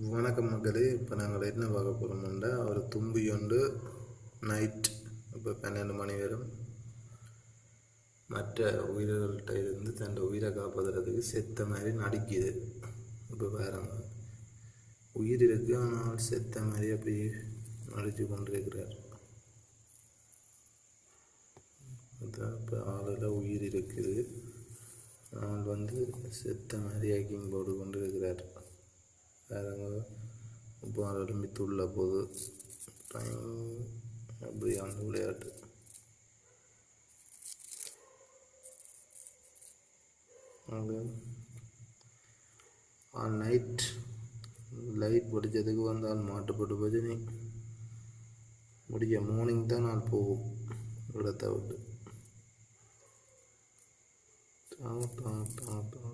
வணக்கம் மக்களே இப்போ நாங்கள் என்ன பார்க்க போகிறோம்னா ஒரு தும்பி ஒன்று நைட் இப்போ பன்னெண்டு மணி வரும். மற்ற உயிர்கள்ட்ட இருந்து தன் உயிரை காப்பாற்றுறதுக்கு செத்த மாதிரி நடிக்குது. இப்போ பாருங்க. உயிர் இருக்கு ஆனால் செத்த மாதிரி அப்படியே நடித்து கொண்டிருக்கிறார். அதான் இப்போ ஆளில் உயிர் இருக்குது. ஆனால் வந்து செத்த மாதிரி ஆக்கிங் போட்டு கொண்டு இருக்கிறார் பாருங்க இப்போ மித்து உள்ள போகுது டைம் அப்படி அந்த விளையாட்டு. நைட் லைட் படித்ததுக்கு வந்தால் மாட்டுப்பட்டு பஜனை. முடிய மார்னிங் தான் நான் போகும் இடத்தை விட்டு. டா, டா, டா, டா, டா.